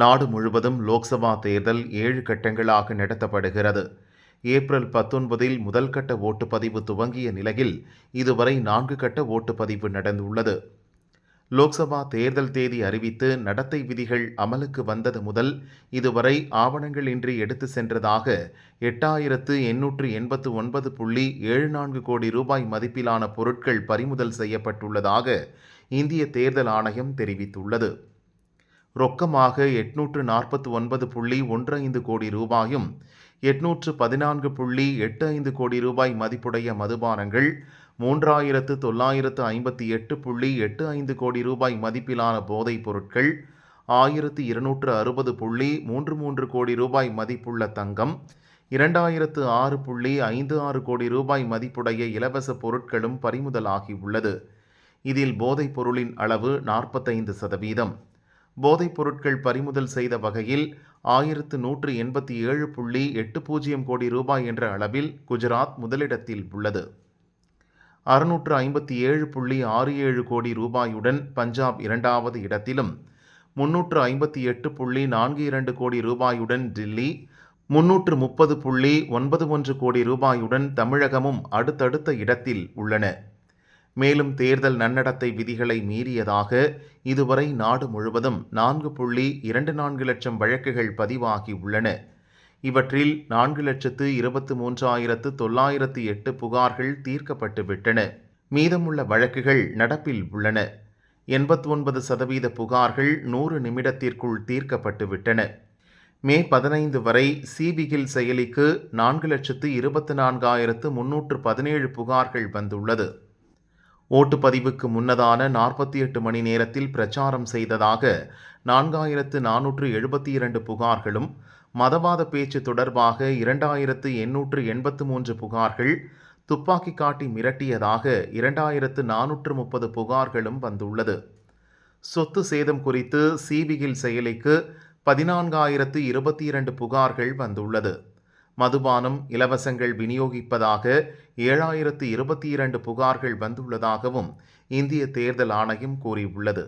நாடு முழுவதும் லோக்சபா தேர்தல் ஏழு கட்டங்களாக நடத்தப்படுகிறது. ஏப்ரல் பத்தொன்பதில் முதல் கட்ட ஓட்டுப்பதிவு துவங்கிய நிலையில் இதுவரை நான்கு கட்ட ஓட்டுப்பதிவு நடந்துள்ளது. லோக்சபா தேர்தல் தேதி அறிவித்து நடத்தை விதிகள் அமலுக்கு வந்தது முதல் இதுவரை ஆவணங்களின்றி எடுத்து சென்றதாக எட்டாயிரத்து எண்ணூற்று எண்பத்து ஒன்பது புள்ளி ஏழு நான்கு கோடி ரூபாய் மதிப்பிலான பொருட்கள் பறிமுதல் செய்யப்பட்டுள்ளதாக இந்திய தேர்தல் ஆணையம் தெரிவித்துள்ளது. ரொக்கமாக எட்நூற்று நாற்பத்தி ஒன்பது புள்ளி ஒன்று ஐந்து கோடி ரூபாயும் எட்நூற்று பதினான்கு புள்ளி எட்டு ஐந்து கோடி ரூபாய் மதிப்புடைய மதுபானங்கள் மூன்றாயிரத்து தொள்ளாயிரத்து ஐம்பத்தி எட்டு புள்ளி எட்டு ஐந்து கோடி ரூபாய் மதிப்பிலான போதைப் பொருட்கள் ஆயிரத்து இருநூற்று அறுபது புள்ளி மூன்று மூன்று கோடி ரூபாய் மதிப்புள்ள தங்கம் இரண்டாயிரத்து ஆறு புள்ளி ஐந்து ஆறு கோடி ரூபாய் மதிப்புடைய இலவச பொருட்களும் பறிமுதலாகியுள்ளது இதில் போதைப் பொருளின் அளவு நாற்பத்தைந்து சதவீதம். போதைப் பொருட்கள் பறிமுதல் செய்த வகையில் ஆயிரத்து நூற்று எண்பத்தி ஏழு புள்ளி எட்டு பூஜ்ஜியம் கோடி ரூபாய் என்ற அளவில் குஜராத் முதலிடத்தில் உள்ளது. அறுநூற்று ஐம்பத்தி ஏழு புள்ளி ஆறு ஏழு கோடி ரூபாயுடன் பஞ்சாப் இரண்டாவது இடத்திலும் முன்னூற்று ஐம்பத்தி எட்டு புள்ளி நான்கு இரண்டு கோடி ரூபாயுடன் டில்லி முன்னூற்று முப்பது புள்ளி ஒன்பது ஒன்று கோடி ரூபாயுடன் தமிழகமும் அடுத்தடுத்த இடத்தில் உள்ளன. மேலும் தேர்தல் நன்னடத்தை விதிகளை மீறியதாக இதுவரை நாடு முழுவதும் நான்கு புள்ளி இரண்டு நான்கு லட்சம் வழக்குகள் பதிவாகி உள்ளன. இவற்றில் நான்கு லட்சத்து இருபத்து மூன்றாயிரத்து தொள்ளாயிரத்து எட்டு புகார்கள் தீர்க்கப்பட்டு விட்டன. மீதமுள்ள வழக்குகள் நடப்பில் உள்ளன. எண்பத்தி ஒன்பது சதவீத புகார்கள் நூறு நிமிடத்திற்குள் தீர்க்கப்பட்டு விட்டன. மே பதினைந்து வரை சிபிகில் செயலிக்கு நான்கு லட்சத்து இருபத்தி நான்காயிரத்து முன்னூற்று பதினேழு புகார்கள் வந்துள்ளது. ஓட்டுப்பதிவுக்கு முன்னதான நாற்பத்தி எட்டு மணி நேரத்தில் பிரச்சாரம் செய்ததாக நான்காயிரத்து நானூற்று எழுபத்தி இரண்டு புகார்களும் மதவாத பேச்சு தொடர்பாக இரண்டாயிரத்து எண்ணூற்று எண்பத்து மூன்று புகார்கள் துப்பாக்கி காட்டி மிரட்டியதாக இரண்டாயிரத்து நானூற்று முப்பது புகார்களும் வந்துள்ளது. சொத்து சேதம் குறித்து சிபிகில் செயலிக்கு பதினான்காயிரத்து இருபத்தி இரண்டு புகார்கள் வந்துள்ளது. மதுபானம் இலவசங்கள் விநியோகிப்பதாக ஏழாயிரத்து இருபத்தி இரண்டு புகார்கள் வந்துள்ளதாகவும் இந்திய தேர்தல் ஆணையம் கூறியுள்ளது.